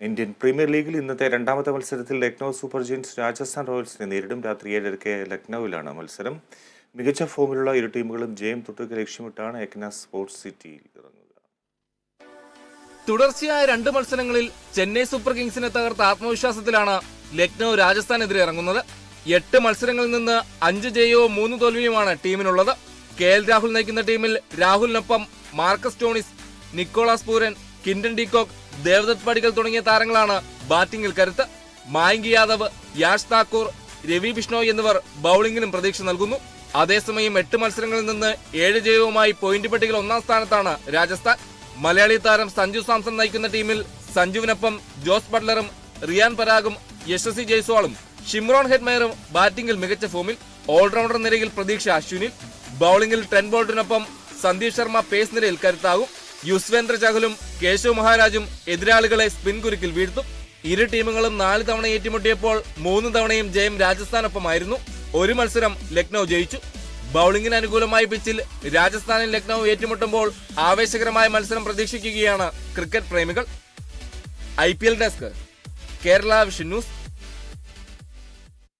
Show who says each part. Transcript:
Speaker 1: Indian premier ലീഗിൽ ഇന്നത്തെ രണ്ടാമത്തെ മത്സരത്തിൽ ലക്നൗ സൂപ്പർ ജയൻസ് രാജസ്ഥാൻ റോയൽസിനെ നേരിടും. രാത്രി ഏഴരയ്ക്ക് ലക്നൌവിലാണ് മത്സരം. മികച്ച ഫോമിലുള്ള ഇരു ടീമുകളും ജയം തൊട്ടുക ലക്ഷ്യമിട്ടാണ് എക്ന സ്പോർട്സ് സിറ്റിയിൽ ഇറങ്ങുക.
Speaker 2: തുടർച്ചയായ രണ്ട് മത്സരങ്ങളിൽ ചെന്നൈ സൂപ്പർ കിങ്സിനെ തകർത്ത ആത്മവിശ്വാസത്തിലാണ് ലക്നൌ രാജസ്ഥാനെതിരെ ഇറങ്ങുന്നത്. എട്ട് മത്സരങ്ങളിൽ നിന്ന് അഞ്ച് ജയവും മൂന്ന് തോൽവിയുമാണ് ടീമിനുള്ളത്. കെ എൽ രാഹുൽ നയിക്കുന്ന ടീമിൽ രാഹുലിനൊപ്പം Marcus Stoinis Nicholas Pooran Quinton de Kock Devdutt Padikkal തുടങ്ങിയ താരങ്ങളാണ് ബാറ്റിംഗിൽ കരുത്ത്. മായങ്കി യാദവ് യാഷ് താക്കൂർ രവി ബിഷ്ണോയ് എന്നിവർ ബൌളിംഗിനും പ്രതീക്ഷ നൽകുന്നു. അതേസമയം എട്ട് മത്സരങ്ങളിൽ നിന്ന് ഏഴ് ജയവുമായി പോയിന്റ് പട്ടികയിൽ ഒന്നാം സ്ഥാനത്താണ് രാജസ്ഥാൻ. മലയാളി താരം സഞ്ജു സാംസൺ നയിക്കുന്ന ടീമിൽ സഞ്ജുവിനൊപ്പം ജോസ് ബട്ട്ലറും റിയാൻ പരാഗും യശസ്വി ജയ്സ്വാളും ഷിംറോൺ ഹെഡ്മയറും ബാറ്റിംഗിൽ മികച്ച ഫോമിൽ. ഓൾറൗണ്ടർ നിരയിൽ പ്രതീക്ഷ അശ്വിനിൽ. ബൌളിംഗിൽ ടെൻ ബോൾട്ടിനൊപ്പം സന്ദീപ് ശർമ്മ പേസ് നിരയിൽ കരുത്താകും. യുസ്വേന്ദ്ര ചഹലും കേശവ് മഹാരാജും എതിരാളികളെ സ്പിൻ കുരുക്കിൽ വീഴ്ത്തും. ഇരു ടീമുകളും നാല് തവണ ഏറ്റുമുട്ടിയപ്പോൾ മൂന്ന് തവണയും ജയം രാജസ്ഥാനൊപ്പമായിരുന്നു. ഒരു മത്സരം ലക്നൗ ജയിച്ചു. ബൌളിംഗിന് അനുകൂലമായ പിച്ചിൽ രാജസ്ഥാനും ലക്നൌ ഏറ്റുമുട്ടുമ്പോൾ ആവേശകരമായ മത്സരം പ്രതീക്ഷിക്കുകയാണ് ക്രിക്കറ്റ് പ്രേമികൾ. I desk Kerala vision news.